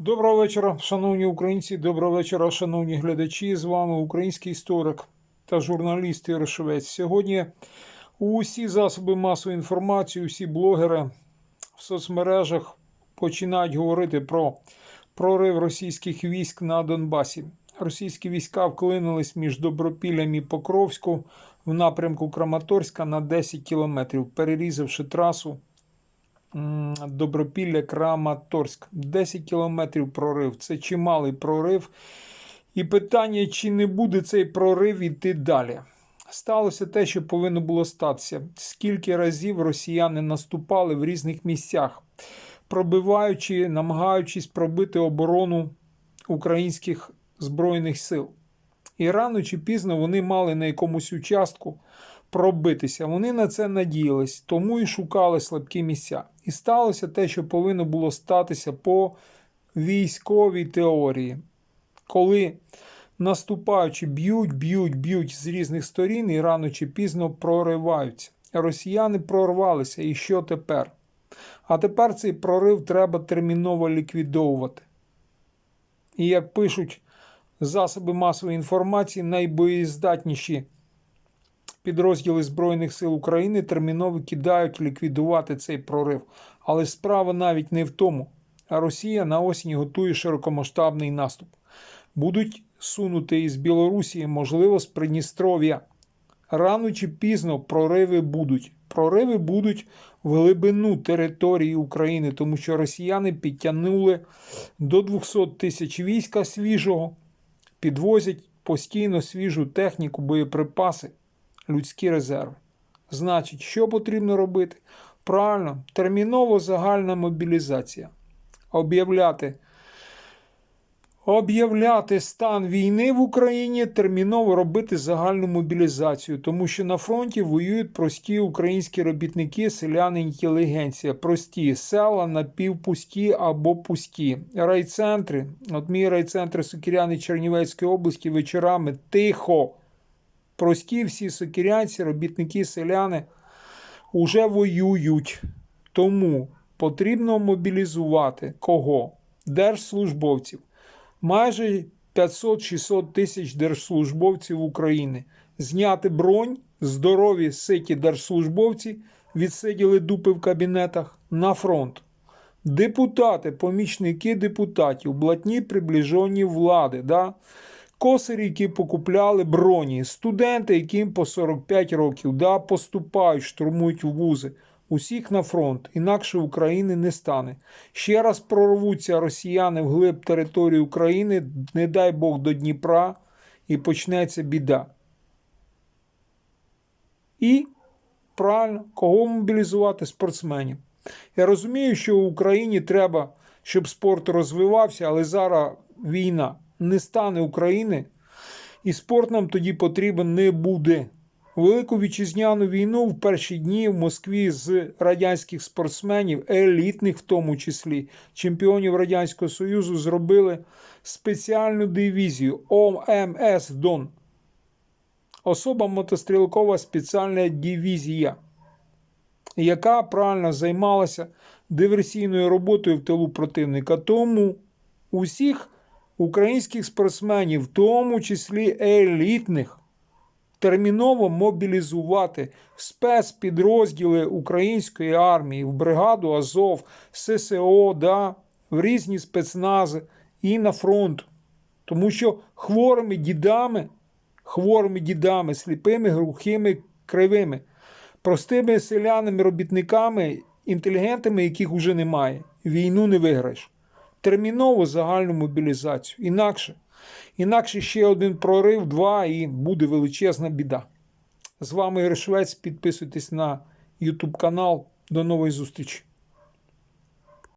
Доброго вечора, шановні українці, доброго вечора, шановні глядачі. З вами український історик та журналіст Ігор Швець. Сьогодні усі засоби масової інформації, усі блогери в соцмережах починають говорити про прорив російських військ на Донбасі. Російські війська вклинились між Добропіллям і Покровську в напрямку Краматорська на 10 кілометрів, перерізавши трасу Добропілля Краматорськ. 10 кілометрів прорив. Це чималий прорив. І питання, чи не буде цей прорив іти далі. Сталося те, що повинно було статися. Скільки разів росіяни наступали в різних місцях, пробиваючи, намагаючись пробити оборону українських збройних сил. І рано чи пізно вони мали на якомусь участку пробитися. Вони на це надіялись, тому і шукали слабкі місця. І сталося те, що повинно було статися по військовій теорії, коли наступаючи, б'ють, б'ють, б'ють з різних сторін і рано чи пізно прориваються. Росіяни прорвалися, і що тепер? А тепер цей прорив треба терміново ліквідовувати. І як пишуть засоби масової інформації, найбоєздатніші підрозділи Збройних сил України терміново кидають ліквідувати цей прорив. Але справа навіть не в тому. А Росія на осінь готує широкомасштабний наступ. Будуть сунути із Білорусі, можливо, з Придністров'я. Рано чи пізно прориви будуть. Прориви будуть в глибину території України, тому що росіяни підтягнули до 200 тисяч війська свіжого, підвозять постійно свіжу техніку, боєприпаси людські резерви. Значить, що потрібно робити? Правильно, терміново загальна мобілізація. Об'являти об'являти стан війни в Україні, терміново робити загальну мобілізацію, тому що на фронті воюють прості українські робітники, селяни, інтелігенція. Прості села напівпусті або пусті. Райцентри, от мій райцентр Сокіряни Чернівецької області вечорами тихо прості всі сокірянці, робітники, селяни уже воюють. Тому потрібно мобілізувати кого? Держслужбовців. Майже 500-600 тисяч держслужбовців України. Зняти бронь, здорові ситі держслужбовці відсиділи дупи в кабінетах на фронт. Депутати, помічники депутатів, блатні приближені влади. Да? Косарі, які покупляли броні, студенти, яким по 45 років, да, поступають, штурмують вузи. Усіх на фронт, інакше України не стане. Ще раз прорвуться росіяни вглиб території України, не дай Бог до Дніпра, і почнеться біда. І правильно, кого мобілізувати спортсменів. Я розумію, що в Україні треба, щоб спорт розвивався, але зараз війна не стане України, і спорт нам тоді потрібен не буде. Велику вітчизняну війну в перші дні в Москві з радянських спортсменів, елітних в тому числі, чемпіонів Радянського Союзу, зробили спеціальну дивізію ОМС Дон. Особа мотострілкова спеціальна дивізія, яка правильно займалася диверсійною роботою в тилу противника. Тому усіх українських спортсменів, в тому числі елітних, терміново мобілізувати в спецпідрозділи української армії, в бригаду Азов, ССО, да, в різні спецнази і на фронт. Тому що хворими дідами, хворими дідами, сліпими, глухими, кривими, простими селянами, робітниками, інтелігентами, яких уже немає, війну не виграєш терміново загальну мобілізацію. Інакше, інакше ще один прорив, два, і буде величезна біда. З вами Ігор Швець. Підписуйтесь на YouTube канал. До нової зустрічі.